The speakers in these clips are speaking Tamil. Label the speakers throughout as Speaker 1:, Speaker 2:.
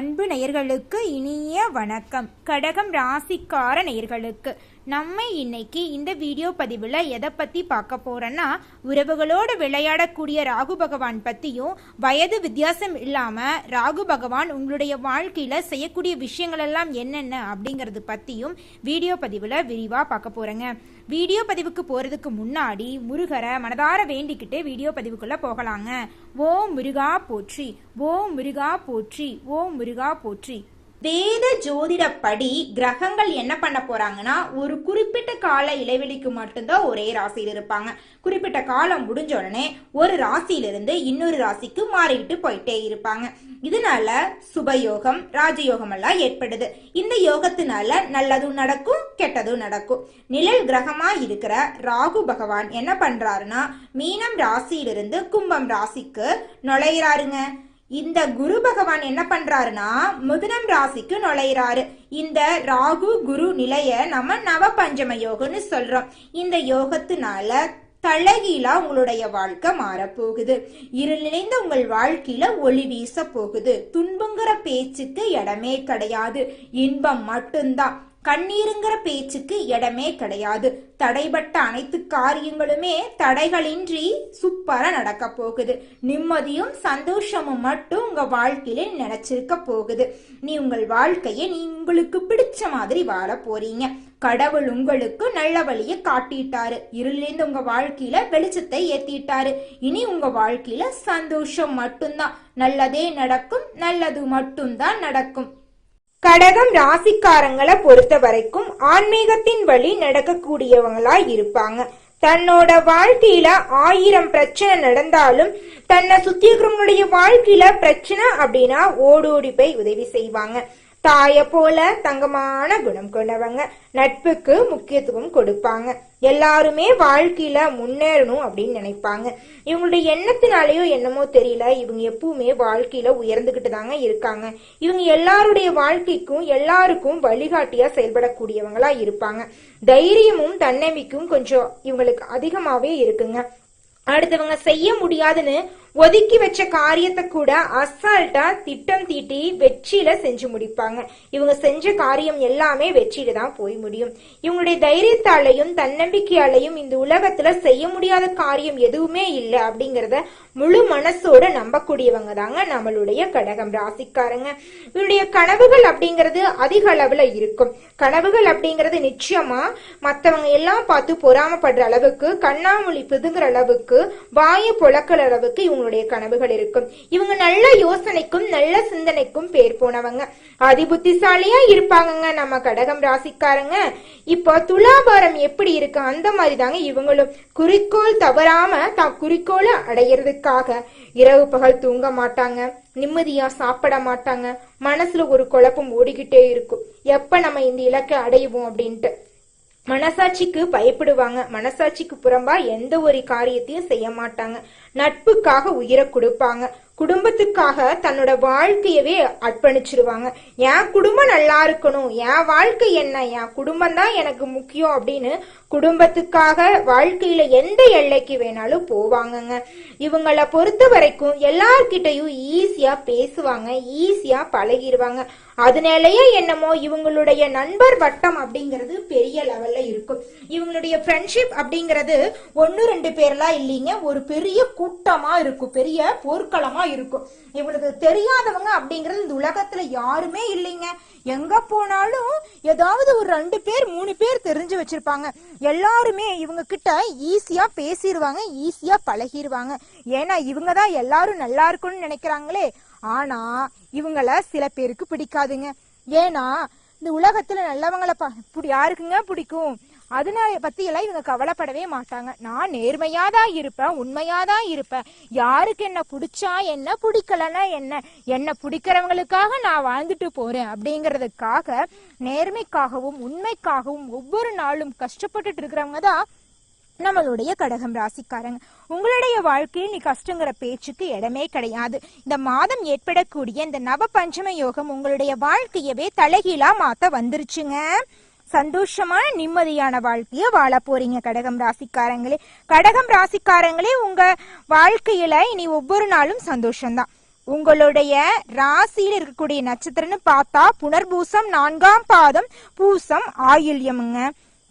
Speaker 1: அன்பு நேயர்களுக்கு இனிய வணக்கம். கடகம் ராசிக்கார நேயர்களுக்கு. நம்ம இன்னைக்கு இந்த வீடியோ பதிவில் எதை பற்றி பார்க்க போகிறோன்னா உறவுகளோடு விளையாடக்கூடிய ராகு பகவான் பற்றியும் வயது வித்தியாசம் இல்லாமல் ராகு பகவான் உங்களுடைய வாழ்க்கையில் செய்யக்கூடிய விஷயங்கள் எல்லாம் என்னென்ன அப்படிங்கிறது பற்றியும் வீடியோ பதிவில் விரிவாக பார்க்க போகிறேங்க வீடியோ பதிவுக்கு போகிறதுக்கு முன்னாடி முருகரை மனதார வேண்டிக்கிட்டு வீடியோ பதிவுக்குள்ளே போகலாங்க. ஓம் முருகா போற்றி ஓம் முருகா போற்றி ஓம் முருகா போற்றி. வேத ஜோதிடப்படி கிரகங்கள் என்ன பண்ண போறாங்கன்னா ஒரு குறிப்பிட்ட கால இடைவெளிக்கு மட்டும்தான் ஒரே ராசியில் இருப்பாங்க. குறிப்பிட்ட காலம் முடிஞ்ச உடனே ஒரு ராசியிலிருந்து இன்னொரு ராசிக்கு மாறிட்டு போயிட்டே இருப்பாங்க. இதனால சுபயோகம் ராஜயோகம் எல்லாம் ஏற்படுது. இந்த யோகத்தினால நல்லதும் நடக்கும் கெட்டதும் நடக்கும். நிழல் கிரகமா இருக்கிற ராகு பகவான் என்ன பண்றாருன்னா மீனம் ராசியிலிருந்து கும்பம் ராசிக்கு நுழையிறாருங்க. இந்த குரு பகவான் என்ன பண்றாருன்னா முதனம் ராசிக்கு நுழையிறாரு. இந்த ராகு குரு நிலைய நம்ம நவ பஞ்சம யோகம்னு சொல்றோம். இந்த யோகத்தினால தலகீழா உங்களுடைய வாழ்க்கை மாறப்போகுது. இருள் நிறைந்த உங்கள் வாழ்க்கையில ஒளி வீச போகுது துன்பங்கிற பேச்சுக்கு இடமே கிடையாது. இன்பம் மட்டும்தான். கண்ணீருங்கிற பேச்சுக்கு இடமே கிடையாது. தடைபட்ட அனைத்து காரியங்களுமே தடைகளின்றி சூப்பரா நடக்க போகுது. நிம்மதியும் சந்தோஷமும் மட்டும் உங்க வாழ்க்கையில நினைச்சிருக்க போகுது. நீ உங்கள் வாழ்க்கையை நீ உங்களுக்கு பிடிச்ச மாதிரி வாழ போறீங்க. கடவுள் உங்களுக்கு நல்ல வழியை காட்டிட்டாரு. இருளிலிருந்து உங்க வாழ்க்கையில வெளிச்சத்தை ஏத்திட்டாரு. இனி உங்க வாழ்க்கையில சந்தோஷம் மட்டும்தான். நல்லதே நடக்கும் நல்லது மட்டும்தான் நடக்கும். கடகம் ராசிக்காரங்களை பொறுத்த வரைக்கும் ஆன்மீகத்தின் வழி நடக்கக்கூடியவங்களா இருப்பாங்க. தன்னோட வாழ்க்கையில ஆயிரம் பிரச்சனை நடந்தாலும் தன்னை சுத்தி இருக்கிறவங்களுடைய வாழ்க்கையில பிரச்சனை அப்படின்னா ஓடோடி போய் உதவி செய்வாங்க. தாய போல தங்கமான குணம் கொண்டவங்க. நட்புக்கு முக்கியத்துவம் கொடுப்பாங்க. எல்லாருமே வாழ்க்கையில முன்னேறணும் அப்படின்னு நினைப்பாங்க. இவங்களுடைய எண்ணத்தினாலேயோ என்னமோ தெரியல. இவங்க எப்பவுமே வாழ்க்கையில உயர்ந்துகிட்டு தாங்க இருக்காங்க. இவங்க எல்லாருடைய வாழ்க்கைக்கும் எல்லாருக்கும் வழிகாட்டியா செயல்படக்கூடியவங்களா இருப்பாங்க. தைரியமும் தன்னம்பிக்கும் கொஞ்சம் இவங்களுக்கு அதிகமாவே இருக்குங்க. அடுத்தவங்க செய்ய முடியாதுன்னு ஒதுக்கி வச்ச காரியத்தை கூட அசால்ட்டா திட்டம் தீட்டி வெற்றியில செஞ்சு முடிப்பாங்க. இவங்க செஞ்ச காரியம் எல்லாமே வெற்றியில தான் போய் முடியும். இவங்களுடைய தைரியத்தாலையும் தன்னம்பிக்கையாலையும் இந்த உலகத்துல செய்ய முடியாத காரியம் எதுவுமே இல்லை அப்படிங்கறத முழு மனசோட நம்பக்கூடியவங்க தாங்க நம்மளுடைய கடகம் ராசிக்காரங்க. இவருடைய கனவுகள் அப்படிங்கிறது அதிக அளவுல இருக்கும். கனவுகள் அப்படிங்கிறது நிச்சயமா மத்தவங்க எல்லாம் பார்த்து பொறாமப்படுற அளவுக்கு கண்ணாமொழி பிதுங்குற அளவுக்கு வாயு பொழக்கிற அளவுக்கு இவங்க இவங்களுடைய கனவுகள் இருக்கும். இவங்க நல்ல யோசனைக்கும் நல்ல சிந்தனைக்கும் பேர் போனவங்க. அதி புத்திசாலியா இருப்பாங்கங்க நம்ம கடகம் ராசிக்காரங்க. இப்போ துலாபாரம் எப்படி இருக்கு? அந்த மாதிரி தாங்க இவங்களும். குறிக்கோள் தவறாம தான் குறிக்கோளை அடையிறதுக்காக இரவு பகல் தூங்க மாட்டாங்க. நிம்மதியா சாப்பிட மாட்டாங்க. மனசுல ஒரு குழப்பம் ஓடிக்கிட்டே இருக்கும். எப்ப நம்ம இந்த இலக்கை அடைவோம் அப்படின்ட்டு. மனசாட்சிக்கு பயப்படுவாங்க. மனசாட்சிக்கு புறம்பா எந்த ஒரு காரியத்தையும் செய்ய மாட்டாங்க. நட்புக்காக உயிரை கொடுப்பாங்க. குடும்பத்துக்காக தன்னோட வாழ்க்கையவே அர்ப்பணிச்சிருவாங்க. என் குடும்பம் நல்லா இருக்கணும். என் வாழ்க்கை என்ன? என் குடும்பம் தான் எனக்கு முக்கியம் அப்படின்னு குடும்பத்துக்காக வாழ்க்கையில எந்த எல்லைக்கு வேணாலும் போவாங்கங்க. இவங்கள பொறுத்த வரைக்கும் எல்லார்கிட்டையும் ஈஸியா பேசுவாங்க. ஈஸியா பழகிடுவாங்க அதனாலயே என்னமோ இவங்களுடைய நண்பர் வட்டம் அப்படிங்கிறது பெரிய லெவல்ல இருக்கும். இவங்களுடைய ஃப்ரெண்ட்ஷிப் அப்படிங்கிறது ஒன்று ரெண்டு பேர்லாம் இல்லைங்க. ஒரு பெரிய கூட்டமா இருக்கும். பெரிய போர்க்களமா இருக்கும். இவங்களுக்கு தெரியாதவங்க அப்படிங்கிறது இந்த உலகத்துல யாருமே இல்லைங்க. எங்க போனாலும் ஏதாவது ஒரு ரெண்டு பேர் மூணு பேர் தெரிஞ்சு வச்சிருப்பாங்க. எல்லாருமே இவங்க கிட்ட ஈஸியா பேசிடுவாங்க ஈஸியா பழகிடுவாங்க ஏன்னா இவங்க தான் எல்லாரும் நல்லா இருக்கும்னு நினைக்கிறாங்களே. ஆனா இவங்கள சில பேருக்கு பிடிக்காதுங்க. ஏன்னா இந்த உலகத்துல நல்லவங்களை பா இப்படி யாருக்குங்க பிடிக்கும்? அதனால பத்தி எல்லாம் இவங்க கவலைப்படவே மாட்டாங்க. நான் நேர்மையா தான் இருப்பேன் உண்மையா தான் இருப்பேன். யாருக்கு என்ன பிடிச்சா என்ன பிடிக்கலன்னா என்ன? என்ன பிடிக்கிறவங்களுக்காக நான் வாழ்ந்துட்டு போறேன் அப்படிங்கறதுக்காக நேர்மைக்காகவும் உண்மைக்காகவும் ஒவ்வொரு நாளும் கஷ்டப்பட்டுட்டு இருக்கிறவங்க தான் நம்மளுடைய கடகம் ராசிக்காரங்க. உங்களுடைய வாழ்க்கையில் நீ கஷ்டங்கிற பேச்சுக்கு இடமே கிடையாது. இந்த மாதம் ஏற்படக்கூடிய இந்த நவ பஞ்சம யோகம் உங்களுடைய வாழ்க்கையவே தலைகீழா மாத்த வந்துருச்சுங்க. சந்தோஷமான நிம்மதியான வாழ்க்கைய வாழ போறீங்க கடகம் ராசிக்காரங்களே. கடகம் ராசிக்காரங்களே உங்க வாழ்க்கையில இனி ஒவ்வொரு நாளும் சந்தோஷம்தான். உங்களுடைய ராசியில் இருக்கக்கூடிய நட்சத்திரம்னு பார்த்தா புனர்பூசம் நான்காம் பாதம் பூசம் ஆயுள்யமுங்க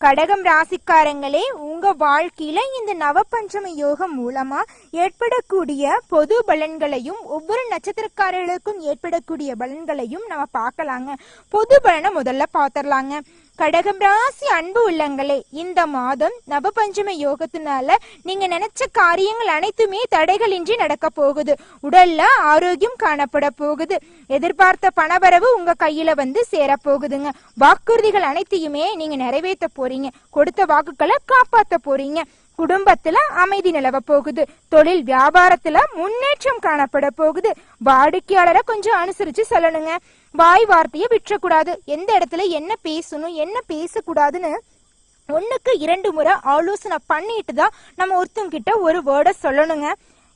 Speaker 1: கடகம் ராசிக்காரங்களே உங்க வாழ்க்கையில இந்த நவபஞ்சம யோகம் மூலமா ஏற்படக்கூடிய பொது பலன்களையும் ஒவ்வொரு நட்சத்திரக்காரர்களுக்கும் ஏற்படக்கூடிய பலன்களையும் நம்ம பார்க்கலாங்க. பொது பலனை முதல்ல பார்த்துடலாங்க. கடகம் ராசி அன்பு உள்ளங்களே இந்த மாதம் நவபஞ்சம யோகத்தினால நீங்க நினைச்ச காரியங்கள் அனைத்துமே தடைகளின்றி நடக்க போகுது. உடல்ல ஆரோக்கியம் காணப்பட போகுது. எதிர்பார்த்த பணவரவு உங்க கையில வந்து சேர போகுதுங்க. வாக்குறுதிகள் அனைத்தையுமே நீங்க நிறைவேற்ற போறீங்க. கொடுத்த வாக்குகளை காப்பாற்ற போறீங்க. குடும்பத்துல அமைதி நிலவ போகுது. தொழில் வியாபாரத்துல முன்னேற்றம் காணப்பட போகுது. வாடிக்கையாளரை கொஞ்சம் அனுசரிச்சு சொல்லணுங்க. வாய் வார்த்தையை விட்டுறக்கூடாது. எந்த இடத்துல என்ன பேசணும் என்ன பேசக்கூடாதுன்னு ஒண்ணுக்கு இரண்டு முறை ஆலோசனை பண்ணிட்டு தான் நம்ம ஒருத்தங்கிட்ட ஒரு வேர்டை சொல்லணுங்க.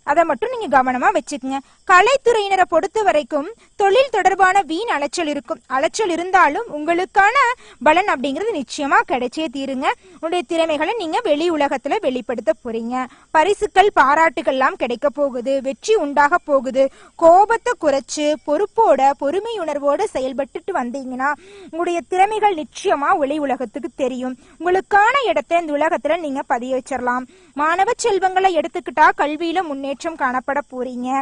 Speaker 1: அதை மட்டும் நீங்க கவனமா வச்சுக்கோங்க. கலைத்துறையினரை பொறுத்த வரைக்கும் தொழில் தொடர்பான வீண் அலைச்சல் இருக்கும். அலைச்சல் இருந்தாலும் உங்களுக்கான பலன் அப்படிங்கிறது நிச்சயமா கிடைச்சே தீருங்க. உங்களுடைய திறமைகளை நீங்க வெளி உலகத்துல வெளிப்படுத்த போறீங்க. பரிசுகள் பாராட்டுகள்லாம் கிடைக்க போகுது. வெற்றி உண்டாக போகுது. கோபத்தை குறைச்சு பொறுப்போட பொறுமையுணர்வோட செயல்பட்டுட்டு வந்தீங்கன்னா உங்களுடைய திறமைகள் நிச்சயமா ஒளி உலகத்துக்கு தெரியும். உங்களுக்கான இடத்தை இந்த உலகத்துல நீங்க பதிய வச்சிடலாம் மாணவ செல்வங்களை எடுத்துக்கிட்டா கல்வியில முன்னேற்றம் காணப்பட போறீங்க.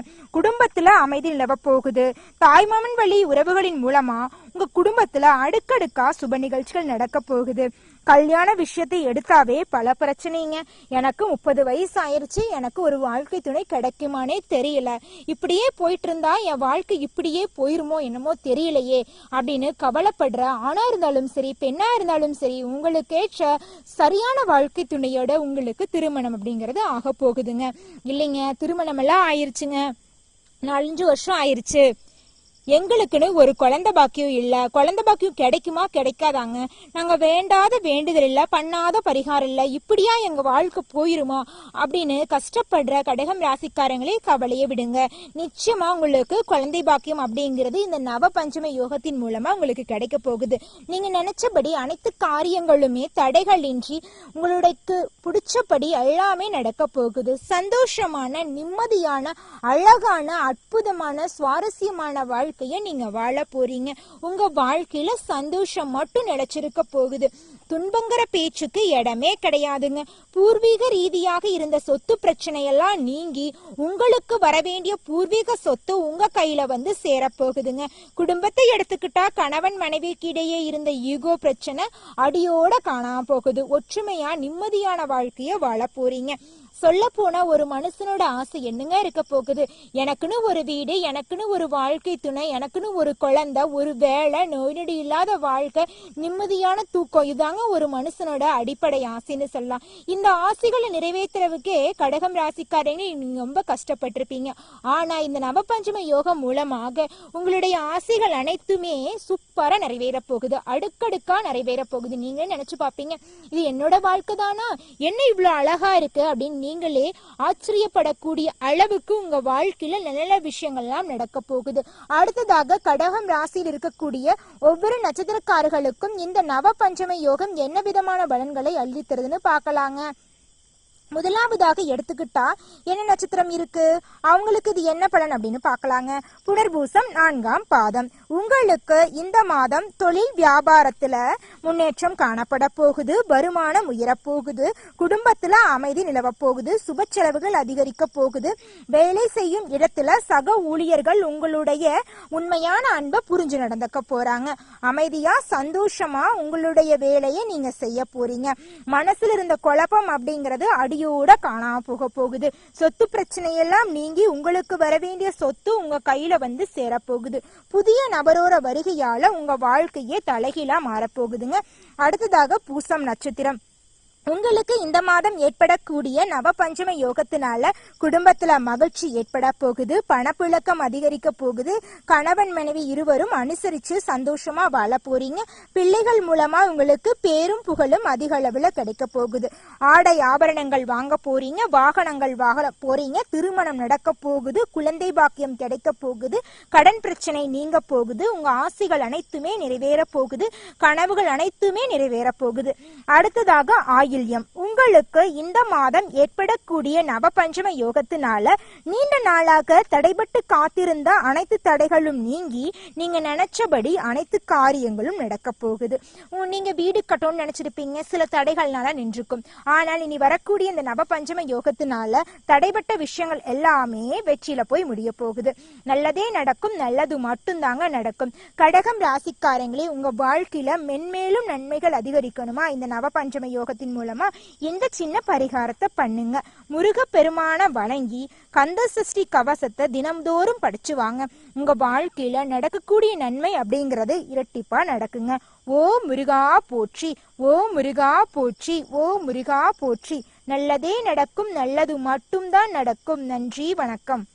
Speaker 1: குடும்பத்துல அமைதி நிலவ போகுது தாய்மாமன் வழி உறவுகளின் மூலமா உங்க குடும்பத்துல அடுக்கடுக்கா சுப நிகழ்ச்சிகள் நடக்க போகுது. கல்யாண விஷயத்தை எடுத்தாவே பல பிரச்சனைங்க. எனக்கு முப்பது வயசு ஆயிருச்சு எனக்கு ஒரு வாழ்க்கை துணை கிடைக்குமானே தெரியல. இப்படியே போயிட்டு இருந்தா என் வாழ்க்கை இப்படியே போயிருமோ என்னமோ தெரியலையே அப்படின்னு கவலைப்படுற ஆணா இருந்தாலும் சரி பெண்ணா இருந்தாலும் சரி உங்களுக்கேற்ற சரியான வாழ்க்கை துணையோட உங்களுக்கு திருமணம் அப்படிங்கறது ஆக போகுதுங்க. இல்லைங்க திருமணம் எல்லாம் ஆயிருச்சுங்க. நாலஞ்சு வருஷம் ஆயிருச்சு எங்களுக்குன்னு ஒரு குழந்தை பாக்கியம் இல்ல. குழந்தை பாக்கியம் கிடைக்குமா கிடைக்காதாங்க. நாங்க வேண்டாத வேண்டுதல் இல்ல பண்ணாத பரிகாரம் இல்ல. இப்படியா எங்க வாழ்க்கை போயிருமா? அப்படின்னு கஷ்டப்படுற கடகம் ராசிக்காரங்களே கவலையை விடுங்க. நிச்சயமா உங்களுக்கு குழந்தை பாக்கியம் அப்படிங்கிறது இந்த நவ பஞ்சம யோகத்தின் மூலமா உங்களுக்கு கிடைக்க போகுது. நீங்க நினைச்சபடி அனைத்து காரியங்களுமே தடைகளின்றி உங்களுக்கு பிடிச்சபடி எல்லாமே நடக்க போகுது. சந்தோஷமான நிம்மதியான அழகான அற்புதமான சுவாரஸ்யமான வாழ்க்கையை நீங்க வாழ போறீங்க. உங்க வாழ்க்கையில சந்தோஷம் மட்டும் நிலைச்சிருக்க போகுது. துன்பங்கிற பேச்சுக்கு இடமே கிடையாதுங்க. பூர்வீக ரீதியாக இருந்த சொத்து பிரச்சனையெல்லாம் நீங்கி உங்களுக்கு வரவேண்டிய பூர்வீக சொத்து உங்க கையில வந்து சேரப்போகுதுங்க. குடும்பத்தை எடுத்துக்கிட்டா கணவன் மனைவிக்கு இடையே இருந்த ஈகோ பிரச்சனை அடியோட காணாம போகுது. ஒற்றுமையா நிம்மதியான வாழ்க்கைய வாழ போறீங்க. சொல்ல போனா ஒரு மனுஷனோட ஆசை என்னங்க இருக்க போகுது? எனக்குன்னு ஒரு வீடு எனக்குன்னு ஒரு வாழ்க்கை துணை எனக்குன்னு ஒரு குழந்தை ஒரு வேலை நோய் நொடி இல்லாத வாழ்க்கை நிம்மதியான தூக்கம் இதாங்க ஒரு மனுஷனோட அடிப்படை ஆசைன்னு சொல்லலாம். இந்த ஆசைகளை நிறைவேற்றுறதுக்கே கடகம் ராசிக்காரங்க நீங்க ரொம்ப கஷ்டப்பட்டிருப்பீங்க. ஆனா இந்த நவபஞ்சம யோகம் மூலமாக உங்களுடைய ஆசைகள் அனைத்துமே சூப்பரா நிறைவேற போகுது. அடுக்கடுக்கா நிறைவேற போகுது. நீங்களே நினைச்சு பாப்பீங்க இது என்னோட வாழ்க்கை தானா? என்ன இவ்வளவு அழகா இருக்கு அப்படின்னு நீங்களே ஆச்சரியப்படக்கூடிய அளவுக்கு உங்க வாழ்க்கையில நல்ல நல்ல விஷயங்கள்லாம் நடக்க போகுது. அடுத்ததாக கடகம் ராசியில் இருக்கக்கூடிய ஒவ்வொரு நட்சத்திரக்காரர்களுக்கும் இந்த நவ பஞ்சம யோகம் என்ன விதமான பலன்களை அள்ளித்தருதுன்னு பார்க்கலாங்க. முதலாவதாக எடுத்துக்கிட்டா என்ன நட்சத்திரம் இருக்கு? அவங்களுக்கு இது என்ன பலன் அப்படின்னு பார்க்கலாங்க. புனர்பூசம் நான்காம் பாதம். உங்களுக்கு இந்த மாதம் தொழில் வியாபாரத்துல முன்னேற்றம் காணப்பட போகுது வருமானம் உயரப் போகுது குடும்பத்துல அமைதி நிலவ போகுது சுப செலவுகள் அதிகரிக்க போகுது வேலை செய்யும் இடத்துல சக ஊழியர்கள் உங்களுடைய உண்மையான அன்பை புரிஞ்சு நடந்துக்க போறாங்க. அமைதியா சந்தோஷமா உங்களுடைய வேலையை நீங்க செய்ய போறீங்க. மனசுல இருந்த குழப்பம் அப்படிங்கிறது அடியோட காணாம போக போகுது. சொத்து பிரச்சனையெல்லாம் நீங்கி உங்களுக்கு வர வேண்டிய சொத்து உங்க கையில வந்து சேரப்போகுது. புதிய நபரோட வருகையால உங்க வாழ்க்கையே தலைகீழா மாறப்போகுதுங்க. அடுத்ததாக பூசம் நட்சத்திரம். உங்களுக்கு இந்த மாதம் ஏற்படக்கூடிய நவ பஞ்சம யோகத்தினால குடும்பத்துல மகிழ்ச்சி ஏற்பட போகுது பணப்புழக்கம் அதிகரிக்க போகுது கணவன் மனைவி இருவரும் அனுசரிச்சு சந்தோஷமா வாழ போறீங்க. பிள்ளைகள் மூலமா உங்களுக்கு பேரும் புகழும் அதிக அளவுல கிடைக்க போகுது. ஆடை ஆபரணங்கள் வாங்க போறீங்க வாகனங்கள் வாங்க போறீங்க திருமணம் நடக்க போகுது குழந்தை பாக்கியம் கிடைக்க போகுது கடன் பிரச்சனை நீங்க போகுது உங்க ஆசைகள் அனைத்துமே நிறைவேற போகுது கனவுகள் அனைத்துமே நிறைவேற போகுது. அடுத்ததாக Gilliam உங்களுக்கு இந்த மாதம் ஏற்படக்கூடிய நவபஞ்சம யோகத்தினால நீண்ட நாளாக தடைபட்டு காத்திருந்த அனைத்து தடைகளும் நீங்கி நீங்க நினைச்சபடி அனைத்து காரியங்களும் நடக்க போகுது. நீங்க வீடு கட்டணும்னு நினைச்சிருப்பீங்க. சில தடைகள்னால நின்றுக்கும். ஆனால் இனி வரக்கூடிய இந்த நவபஞ்சம யோகத்தினால தடைபட்ட விஷயங்கள் எல்லாமே வெற்றியில போய் முடிய போகுது. நல்லதே நடக்கும் நல்லது மட்டும்தாங்க நடக்கும். கடகம் ராசிக்காரங்களே உங்க வாழ்க்கையில மென்மேலும் நன்மைகள் அதிகரிக்கணுமா? இந்த நவபஞ்சம யோகத்தின் மூலமா இந்த சின்ன பரிகாரத்தை பண்ணுங்க? முருகப்பெருமான வணங்கி கந்த சஷ்டி கவசத்தை தினம்தோறும் படிச்சு வாங்க. உங்க வாழ்க்கையில நடக்கக்கூடிய நன்மை அப்படிங்கிறது இரட்டிப்பா நடக்குங்க. ஓ முருகா போற்றி ஓ முருகா போற்றி ஓ முருகா போற்றி. நல்லதே நடக்கும் நல்லது மட்டும்தான் நடக்கும். நன்றி வணக்கம்.